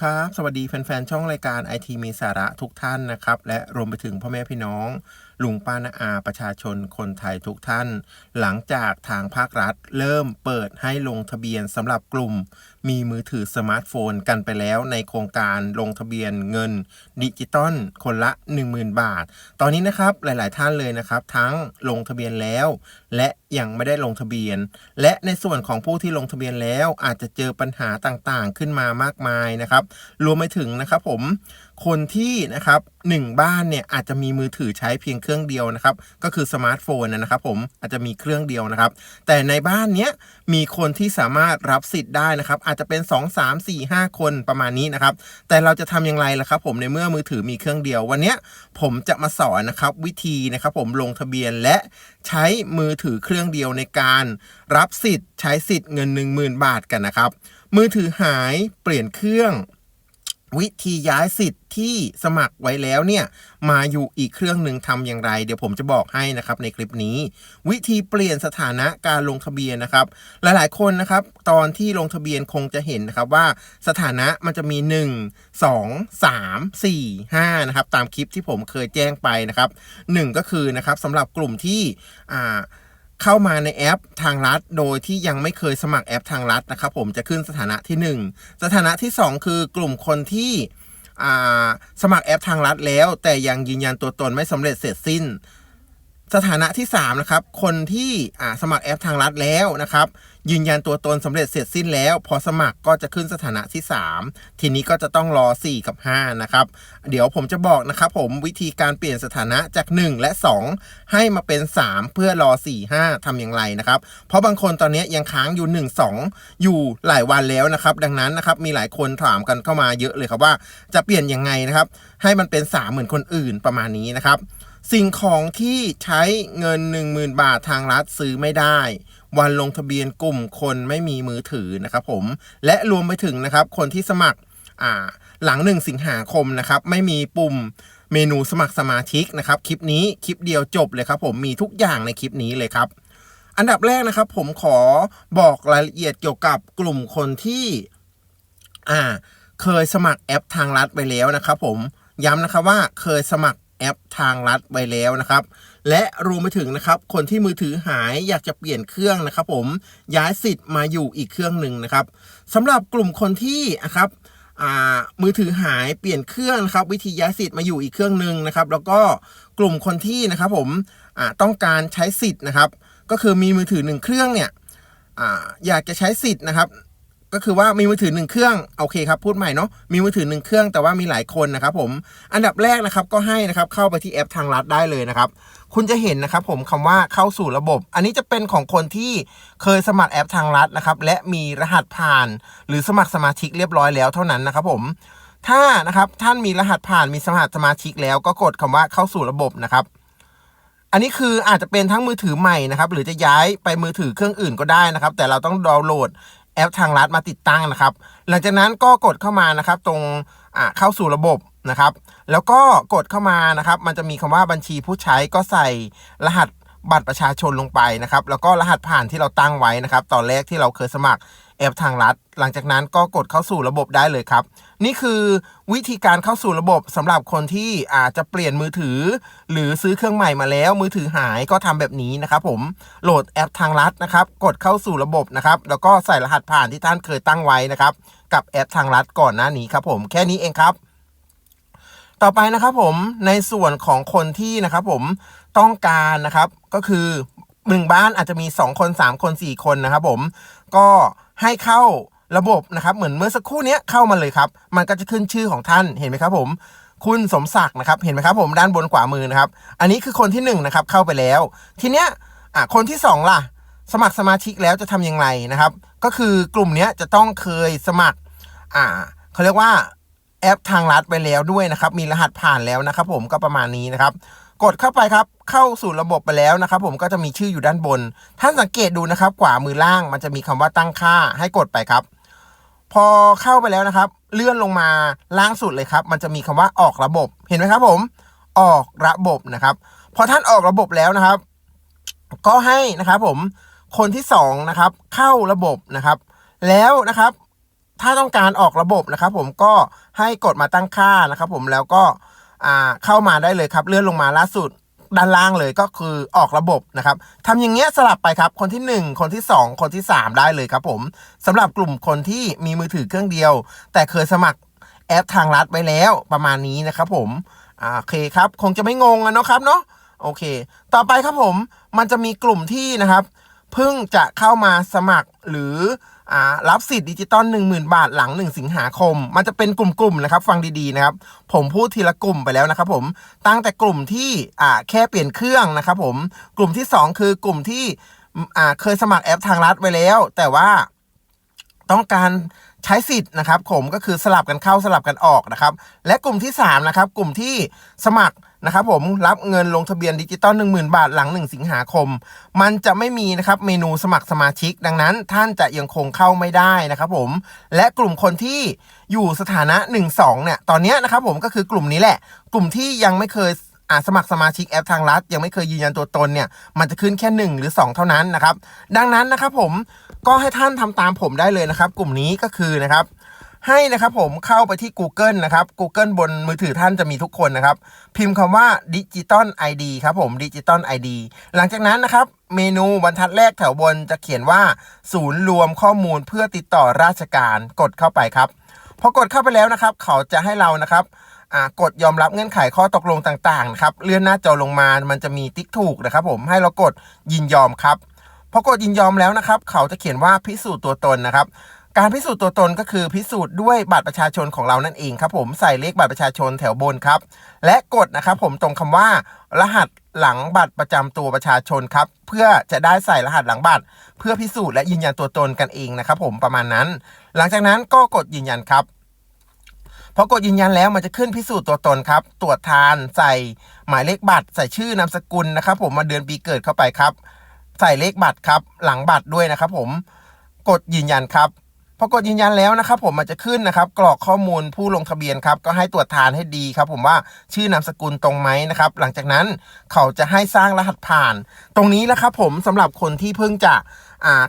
ครับ สวัสดีแฟนๆ ช่องรายการไอทีมีสาระทุกท่านนะครับ และรวมไปถึงพ่อแม่พี่น้อง ลุงป้านาอาประชาชนคนไทยทุกท่าน หลังจากทางภาครัฐ เริ่มเปิดให้ลงทะเบียนสำหรับกลุ่ม มีมือถือสมาร์ทโฟนกันไปแล้วในโครงการลงทะเบียนเงินดิจิตอลคนละ 10,000 บาท ตอนนี้นะครับหลาย ๆ ท่านเลยนะครับ ทั้งลงทะเบียนแล้ว และยังไม่ได้ลงทะเบียน และในส่วนของผู้ที่ลงทะเบียนแล้วอาจจะเจอปัญหาต่าง ๆ ขึ้นมามากมายนะครับ รวมไปถึงนะครับผม คนที่นะครับหนึ่งบ้านเนี่ยอาจจะมีมือถือใช้เพียงเครื่องเดียวนะครับ ก็คือสมาร์ทโฟนนะครับผมอาจจะมีเครื่องเดียวนะครับ แต่ในบ้านเนี้ยมีคนที่สามารถรับสิทธิ์ได้นะครับ อาจจะเป็น 2 3 4 5 คนประมาณนี้นะครับ แต่เราจะทำอย่างไรล่ะครับผมในเมื่อมือถือมีเครื่องเดียว วันนี้ผมจะมาสอนนะครับวิธีนะครับผมลงทะเบียนและใช้มือถือเครื่องเดียวในการรับสิทธิ์ ใช้สิทธิ์เงิน 10,000 บาทกันนะครับ มือถือหายเปลี่ยนเครื่อง วิธีย้ายสิทธิ์ที่สมัครไว้แล้วเนี่ยมาอยู่อีกเครื่องหนึ่งทำอย่างไร เดี๋ยวผมจะบอกให้นะครับในคลิปนี้ วิธีเปลี่ยนสถานะการลงทะเบียนนะครับ หลายๆ คนนะครับ ตอนที่ลงทะเบียนคงจะเห็นนะครับว่าสถานะมันจะมี 1 2 3 4 5นะครับตามคลิปที่ผมเคยแจ้งไปนะครับ 1 ก็คือนะครับสำหรับกลุ่มที่อ่า เข้ามาในแอปทางรัฐ โดยที่ยังไม่เคยสมัครแอปทางรัฐนะครับผมจะขึ้นสถานะที่ 1 สถานะที่ 2 คือกลุ่มคนที่สมัครแอปทางรัฐแล้ว แต่ยังยืนยันตัวตนไม่สำเร็จเสร็จสิ้น สถานะที่3นะครับคนที่สมัครแอปทางรัฐแล้วนะครับ ยืนยันตัวตนสำเร็จเสร็จสิ้นแล้ว พอสมัครก็จะขึ้นสถานะที่ 3 ทีนี้ก็จะต้องรอ 4 กับ 5 นะครับ เดี๋ยวผมจะบอกนะครับผมวิธีการเปลี่ยนสถานะจาก 1 และ 2 ให้มาเป็น 3 เพื่อรอ 4 5ทำอย่างไรนะครับ เพราะบางคนตอนนี้ยังค้างอยู่ 1 2 อยู่หลายวันแล้วนะครับ ดังนั้นนะครับมีหลายคนถามกันเข้ามาเยอะเลยครับว่าจะเปลี่ยนยังไงนะครับ ให้มันเป็น 3 เหมือนคนอื่นประมาณนี้นะครับ สิ่งของที่ใช้เงิน 10,000 บาททางรัฐซื้อไม่ได้ วันลงทะเบียนกลุ่มคนไม่มีมือถือนะครับผมและรวมไปถึงนะครับคนที่สมัครอ่าหลัง 1 สิงหาคมนะครับไม่มีปุ่มเมนูสมัครสมาชิกนะครับคลิปนี้คลิปเดียวจบเลยครับผมมีทุกอย่างในคลิปนี้เลยครับ อันดับแรกนะครับผมขอบอกรายละเอียดเกี่ยวกับกลุ่มคนที่เคยสมัครแอปทางรัฐไปแล้วนะครับผมย้ำนะครับว่าเคยสมัคร แอปทางรัฐไปแล้วนะครับ และรวมไปถึงนะครับ คนที่มือถือหายอยากจะเปลี่ยนเครื่องนะครับ ผมย้ายสิทธิ์มาอยู่อีกเครื่องหนึ่งนะครับสำหรับกลุ่มคนที่นะครับมือถือหายเปลี่ยนเครื่องนะครับวิธีย้ายสิทธิ์มาอยู่อีกเครื่องหนึ่งนะครับ แล้วก็กลุ่มคนที่นะครับผมต้องการใช้สิทธิ์นะครับ ก็คือมีมือถือหนึ่งเครื่องเนี่ยออยากจะใช้สิทธิ์นะครับ ก็คือว่ามีมือถือหนึ่งเครื่องโอเคครับพูดใหม่เนาะมีมือถือหนึ่งเครื่องแต่ว่ามีหลายคนนะครับผมอันดับแรกนะครับก็ให้นะครับเข้าไปที่แอปทางรัฐได้เลยนะครับ คุณจะเห็นนะครับผมคำว่าเข้าสู่ระบบ อันนี้จะเป็นของคนที่เคยสมัครแอปทางรัฐนะครับและมีรหัสผ่าน หรือสมัครสมาชิกเรียบร้อยแล้วเท่านั้นนะครับผมถ้านะครับท่านมีรหัสผ่านมีสมัครสมาชิกแล้วก็กดคำว่าเข้าสู่ระบบนะครับอันนี้คืออาจจะเป็นทั้งมือถือใหม่นะครับหรือจะย้ายไปมือถือเครื่องอื่นก็ได้นะครับ แต่เราต้องดาวน์โหลด แอปทางรัฐมาติดตั้งนะครับ หลังจากนั้นก็กดเข้ามานะครับ ตรงเข้าสู่ระบบนะครับ แล้วก็กดเข้ามานะครับ มันจะมีคำว่าบัญชีผู้ใช้ก็ใส่รหัสบัตรประชาชนลงไปนะครับ แล้วก็รหัสผ่านที่เราตั้งไว้นะครับ ตอนแรกที่เราเคยสมัคร แอปทางรัฐหลังจากนั้นก็กดเข้าสู่ระบบได้เลยครับ นี่คือวิธีการเข้าสู่ระบบสำหรับคนที่อาจจะเปลี่ยนมือถือ หรือซื้อเครื่องใหม่มาแล้ว มือถือหายก็ทำแบบนี้นะครับผมโหลดแอปทางรัฐนะครับ กดเข้าสู่ระบบนะครับ แล้วก็ใส่รหัสผ่านที่ท่านเคยตั้งไว้นะครับ กับแอปทางรัฐก่อนหน้านี้ครับผมแค่นี้เองครับต่อไปนะครับผมในส่วนของคนที่นะครับผมต้องการนะครับก็คือหนึ่งบ้านอาจจะมี 2 คน 3 คน 4 คนนะครับผมก็ ให้เข้าระบบนะครับ เหมือนเมื่อสักครู่นี้เข้ามาเลยครับ มันก็จะขึ้นชื่อของท่านเห็นไหมครับผมคุณสมศักดิ์นะครับ เห็นไหมครับผมด้านบนขวามือนะครับ อันนี้คือคนที่1นงนะครับเข้าไปแล้ว ทีเนี้ยอะคนที่ 2 ล่ะ สมัครสมาชิกแล้วจะทำยังไงนะครับ ก็คือกลุ่มเนี้ยจะต้องเคยสมัครอ่าเขาเรียกว่าแอปทางรัฐไปแล้วด้วยนะครับ มีรหัสผ่านแล้วนะครับ ผมก็ประมาณนี้นะครับ กดเข้าไปครับ เข้าสู่ระบบไปแล้วนะครับ ผมก็จะมีชื่ออยู่ด้านบน ท่านสังเกตดูนะครับขวามือล่างมันจะมีคำว่าตั้งค่าให้กดไปครับ พอเข้าไปแล้วนะครับ เลื่อนลงมาล่างสุดเลยครับ มันจะมีคำว่าออกระบบเห็นไหมครับผม ออกระบบนะครับ พอท่านออกระบบแล้วนะครับ ก็ให้นะครับผมคนที่สองนะครับเข้าระบบนะครับ แล้วนะครับ ถ้าต้องการออกระบบนะครับ ผมก็ให้กดมาตั้งค่านะครับ ผมแล้วก็ เข้ามาได้เลยครับ เลื่อนลงมาล่าสุดด้านล่างเลยก็คือออกระบบนะครับทำอย่างเงี้ยสลับไปครับคนที่ 1 คนที่ 2 คนที่ 3 ได้เลยครับผมสำหรับกลุ่มคนที่มีมือถือเครื่องเดียว แต่เคยสมัครแอปทางรัฐไว้แล้วประมาณนี้นะครับผมอ่าโอเคครับ คงจะไม่งงอะนะครับเนาะโอเค ต่อไปครับผมมันจะมีกลุ่มที่นะครับเพิ่งจะเข้ามาสมัครหรือ รับสิทธิ์ดิจิตอล10,000 บาทหลัง 1 สิงหาคม มันจะเป็นกลุ่มๆนะครับฟังดีๆนะครับ ผมพูดทีละกลุ่มไปแล้วนะครับผมตั้งแต่กลุ่มที่อ่าแค่เปลี่ยนเครื่องนะครับผมกลุ่มที่ 2 คือกลุ่มที่อ่าเคยสมัครแอปทางรัฐไว้แล้ว แต่ว่าต้องการใช้สิทธิ์นะครับผมก็คือสลับกันเข้าสลับกันออกนะครับ และกลุ่มที่3นะครับกลุ่มที่สมัคร นะครับผมรับเงินลงทะเบียนดิจิตอล10,000 บาทหลัง 1 สิงหาคม มันจะไม่มีนะครับเมนูสมัครสมาชิก ดังนั้นท่านจะยังคงเข้าไม่ได้นะครับผมและกลุ่มคนที่อยู่สถานะ 1-2เนี่ยตอนนี้นะครับผมก็คือกลุ่มนี้แหละ กลุ่มที่ยังไม่เคยอาสมัครสมาชิกแอปทางรัฐ ยังไม่เคยยืนยันตัวตนเนี่ยมันจะขึ้นแค่ 1 หรือ 2 เท่านั้นนะครับ ดังนั้นนะครับผมก็ให้ท่านทำตามผมได้เลยนะครับ กลุ่มนี้ก็คือนะครับ ให้นะครับผมเข้าไปที่ Google นะครับ Google บนมือถือท่านจะมีทุกคนนะครับ พิมพ์คำว่า Digital ID ครับผม Digital ID หลังจากนั้นนะครับ เมนูบรรทัดแรกแถวบนจะเขียนว่า ศูนย์รวมข้อมูลเพื่อติดต่อราชการกดเข้าไปครับพอกดเข้าไปแล้วนะครับ เขาจะให้เรานะครับกดยอมรับเงื่อนไขข้อตกลงต่างๆนะครับเลื่อนหน้าจอลงมา มันจะมีติ๊กถูกนะครับ ผมให้เรากดยินยอมครับพอกดยินยอมแล้วนะครับ เขาจะเขียนว่าพิสูจน์ตัวตนนะครับ การพิสูจน์ตัวตนก็คือพิสูจน์ด้วยบัตรประชาชนของเรานั่นเองครับผมใส่เลขบัตรประชาชนแถวบนครับ และกดนะครับผมตรงคำว่า รหัสหลังบัตรประจำตัวประชาชนครับ เพื่อจะได้ใส่รหัสหลังบัตร เพื่อพิสูจน์และยืนยันตัวตนกันเองนะครับผมประมาณนั้น หลังจากนั้นก็กดยืนยันครับพอกดยืนยันแล้วมันจะขึ้นพิสูจน์ตัวตนครับ ตรวจทานใส่หมายเลขบัตร ใส่ชื่อนามสกุลนะครับ ผมมาเดือนปีเกิดเข้าไปครับ ใส่เลขบัตรครับ หลังบัตรด้วยนะครับ ผมกดยืนยันครับ พอกดยืนยันแล้วนะครับผมมันจะขึ้นนะครับ กรอกข้อมูลผู้ลงทะเบียนครับก็ให้ตรวจทานให้ดีครับ ผมว่าชื่อนามสกุลตรงไหมนะครับ หลังจากนั้นเขาจะให้สร้างรหัสผ่าน ตรงนี้แหละครับผมสำหรับคนที่เพิ่งจะ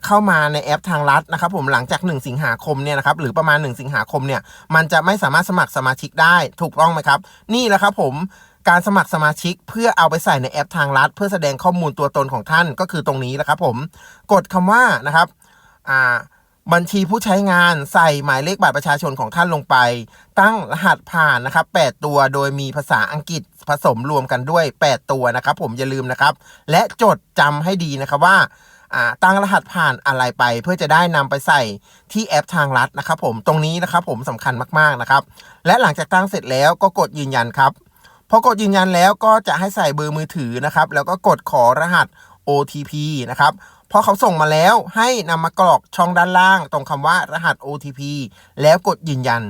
เข้ามาในแอปทางรัฐนะครับ ผมหลังจาก 1 สิงหาคมเนี่ยนะครับหรือประมาณ 1 สิงหาคมเนี่ยมันจะไม่สามารถสมัครสมาชิกได้ถูกต้องไหมครับ นี่แหละครับผมการสมัครสมาชิกเพื่อเอาไปใส่ในแอปทางรัฐ เพื่อแสดงข้อมูลตัวตนของท่านก็คือตรงนี้แหละครับ ผมกดคำว่านะครับอ่า บัญชีผู้ใช้งานใส่หมายเลขบัตรประชาชนของท่านลงไป ตั้งรหัสผ่านนะครับ 8 ตัวโดยมีภาษาอังกฤษผสมรวมกันด้วย 8 ตัวนะครับ ผมอย่าลืมนะครับ และจดจำให้ดีนะครับว่าตั้งรหัสผ่านอะไรไปเพื่อจะได้นำไปใส่ที่แอปทางรัฐนะครับ ผมตรงนี้นะครับผมสำคัญมากๆนะครับ และหลังจากตั้งเสร็จแล้วก็กดยืนยันครับพอกดยืนยันแล้วก็จะให้ใส่เบอร์มือถือนะครับ แล้วก็กดขอรหัส OTP นะครับ พอเขาส่งมาแล้วให้นำมากรอกช่องด้านล่าง ตรงคำว่ารหัส OTP แล้วกดยืนยัน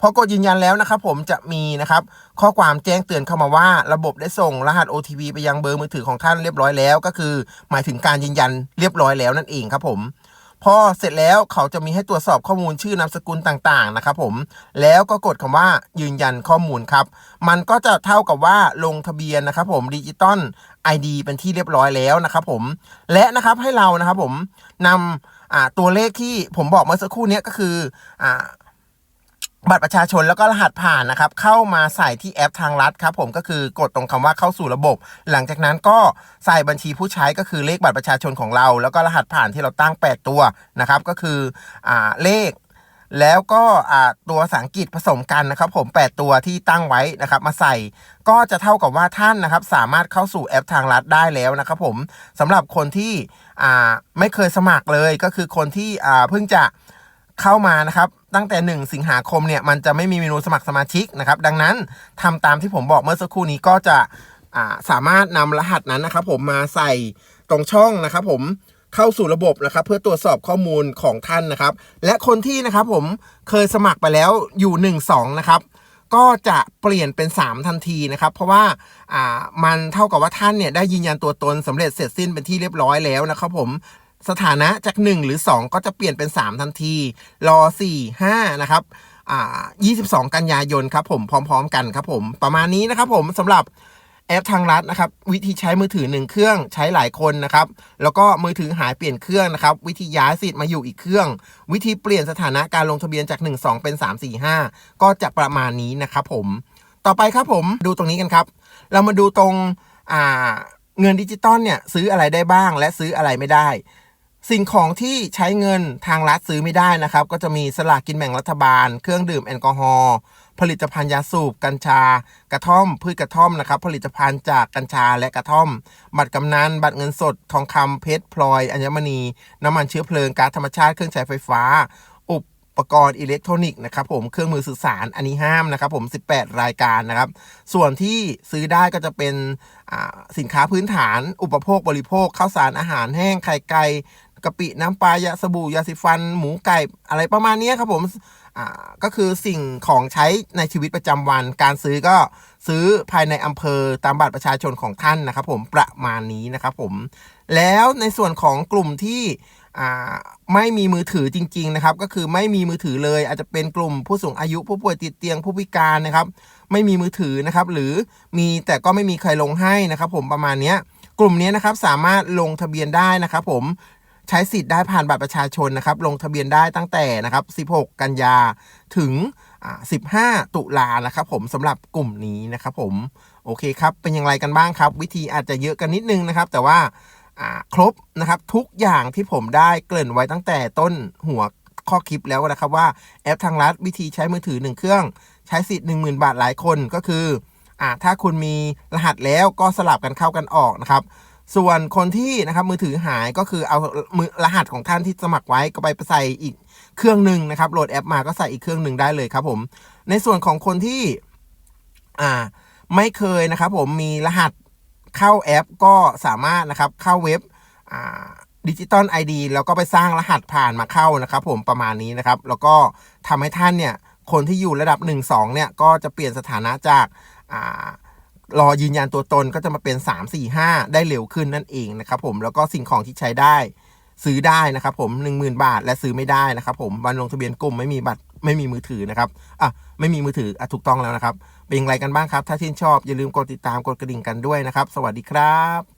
พอกดยืนยันแล้วนะครับผมจะมีนะครับข้อความแจ้งเตือนเข้ามาว่า ระบบได้ส่งรหัส OTP ไปยังเบอร์มือถือของท่านเรียบร้อยแล้ว ก็คือ หมายถึงการยืนยันเรียบร้อยแล้วนั่นเองครับผม พอเสร็จแล้วเขาจะมีให้ตรวจสอบข้อมูลชื่อนามสกุลต่างๆนะครับผมแล้วก็กดคำว่ายืนยันข้อมูลครับ มันก็จะเท่ากับว่าลงทะเบียนนะครับผมดิจิตอล ID เป็นที่เรียบร้อยแล้วนะครับผมและนะครับให้เรานะครับผมนำตัวเลขที่ผมบอกเมื่อสักครู่นี้ก็คืออ่า บัตรประชาชนแล้วก็รหัสผ่านนะครับเข้ามาใส่ที่แอปทางรัฐครับผมก็คือกดตรงคำว่าเข้าสู่ระบบ หลังจากนั้นก็ใส่บัญชีผู้ใช้ก็คือเลขบัตรประชาชนของเรา แล้วก็รหัสผ่านที่เราตั้ง 8 ตัวนะครับก็คืออ่าเลข แล้วก็ตัวภาษาอังกฤษผสมกันนะครับผม 8 ตัวที่ตั้งไว้นะครับมาใส่ก็จะเท่ากับว่าท่านนะครับสามารถเข้าสู่แอปทางรัฐได้แล้วนะครับผมสำหรับคนที่ไม่เคยสมัครเลยก็คือคนที่เพิ่งจะเข้ามานะครับ ตั้งแต่ 1 สิงหาคมเนี่ยมันจะไม่มีเมนูสมัครสมาชิกนะครับ ดังนั้นทำตามที่ผมบอกเมื่อสักครู่นี้ก็จะาสามารถนำรหัสนั้นนะครับ ผมมาใส่ตรงช่องนะครับผมเข้าสู่ระบบนะครับเพื่อตรวจสอบข้อมูลของท่านนะครับ และคนที่นะครับผมเคยสมัครไปแล้วอยู่ 1 2 นะครับ ก็จะเปลี่ยนเป็น 3 ทันทีนะครับ เพราะว่าอ่ามันเท่ากับว่าท่านเนี่ยได้ยืนยันตัวตนสำเร็จเสร็จสิ้นเป็นที่เรียบร้อยแล้วนะครับผม สถานะจาก 1 หรือ 2 ก็จะเปลี่ยนเป็น 3 ทันที รอ 4 5 นะครับอ่า22 กันยายนครับผมพร้อม ๆ กันครับผม ประมาณนี้นะครับผมสำหรับแอปทางรัฐนะครับ วิธีใช้มือถือหนึ่งเครื่องใช้หลายคนนะครับ แล้วก็มือถือหายเปลี่ยนเครื่องนะครับ วิธีย้ายสิทธิ์มาอยู่อีกเครื่อง วิธีเปลี่ยนสถานะการลงทะเบียนจาก 1 2 เป็น 3 4 5 ก็จะประมาณนี้นะครับผมต่อไปครับผมดูตรงนี้กันครับ เรามาดูตรงอ่าเงินดิจิตอลเนี่ยซื้ออะไรได้บ้างและซื้ออะไรไม่ได้ สิ่งของที่ใช้เงินทางรัฐซื้อไม่ได้นะครับ ก็จะมีสลากกินแบ่งรัฐบาล เครื่องดื่มแอลกอฮอล์ผลิตภัณฑ์ยาสูบกัญชา กระท่อม พืชกระท่อมนะครับ ผลิตภัณฑ์จากกัญชาและกระท่อม บัตรกำนันบัตรเงินสด ทองคำเพชรพลอยอัญมณี น้ำมันเชื้อเพลิงก๊าซธรรมชาติเครื่องใช้ไฟฟ้าอุปกรณ์อิเล็กทรอนิกส์นะครับผมเครื่องมือสื่อสารอันนี้ห้ามนะครับผม 18 รายการนะครับ ส่วนที่ซื้อได้ก็จะเป็นสินค้าพื้นฐาน อุปโภคบริโภคข้าวสารอาหารแห้งไข่ไก่ กะปิน้ำปลายาสบู่ยาสีฟัน หมูไก่อะไรประมาณนี้ครับผมอ่าก็คือสิ่งของใช้ในชีวิตประจำวัน การซื้อก็ซื้อภายในอำเภอตามบัตรประชาชนของท่านนะครับ ผมประมาณนี้นะครับผมแล้วในส่วนของกลุ่มที่อ่าไม่มีมือถือจริง ๆ นะครับ ก็คือไม่มีมือถือเลย อาจจะเป็นกลุ่มผู้สูงอายุผู้ป่วยติดเตียงผู้พิการนะครับ ไม่มีมือถือนะครับ หรือมีแต่ก็ไม่มีใครลงให้นะครับ ผมประมาณนี้กลุ่มนี้นะครับสามารถลงทะเบียนได้นะครับ ผม ใช้สิทธิ์ได้ผ่านบัตรประชาชนนะครับ ลงทะเบียนได้ตั้งแต่นะครับ 16 กันยาถึง 15 ตุลานะครับผมสำหรับกลุ่มนี้นะครับผมโอเคครับ เป็นอย่างไรกันบ้างครับ วิธีอาจจะเยอะกันนิดนึงนะครับ แต่ว่าอ่าครบนะครับทุกอย่างที่ผมได้เกริ่นไว้ตั้งแต่ต้นหัวข้อคลิปแล้วนะครับว่าแอปทางรัฐวิธีใช้มือถือ 1 เครื่อง ใช้สิทธิ์ 10,000 บาทหลายคนก็คืออ่าถ้าคุณมีรหัสแล้วก็สลับกันเข้ากันออกนะครับ ส่วนคนที่นะครับมือถือหายก็คือเอามือรหัสของท่านที่สมัครไว้ก็ไปใส่อีกเครื่องหนึ่งนะครับโหลดแอปมาก็ใส่อีกเครื่องหนึ่งได้เลยครับผมในส่วนของคนที่อ่าไม่เคยนะครับผมมีรหัสเข้าแอปก็สามารถนะครับเข้าเว็บอ่าดิจิตอลไอดีแล้วก็ไปสร้างรหัสผ่านมาเข้านะครับ ผมประมาณนี้นะครับ แล้วก็ทำให้ท่านเนี่ยคนที่อยู่ระดับ 1 2เนี่ยก็จะเปลี่ยนสถานะจากอ่า รอยืนยันตัวตนก็จะมาเป็น 3 4 5 ได้เร็วขึ้นนั่นเองนะครับผมแล้วก็สิ่งของที่ใช้ได้ซื้อได้นะครับผม10,000 บาท และซื้อไม่ได้นะครับผมวันลงทะเบียนกลุ่มไม่มีบัตรไม่มีมือถือนะครับอะไม่มีมือถืออะถูกต้องแล้วนะครับ เป็นอย่างไรกันบ้างครับ ถ้าชื่นชอบอย่าลืมกดติดตามกดกระดิ่งกันด้วยนะครับ สวัสดีครับ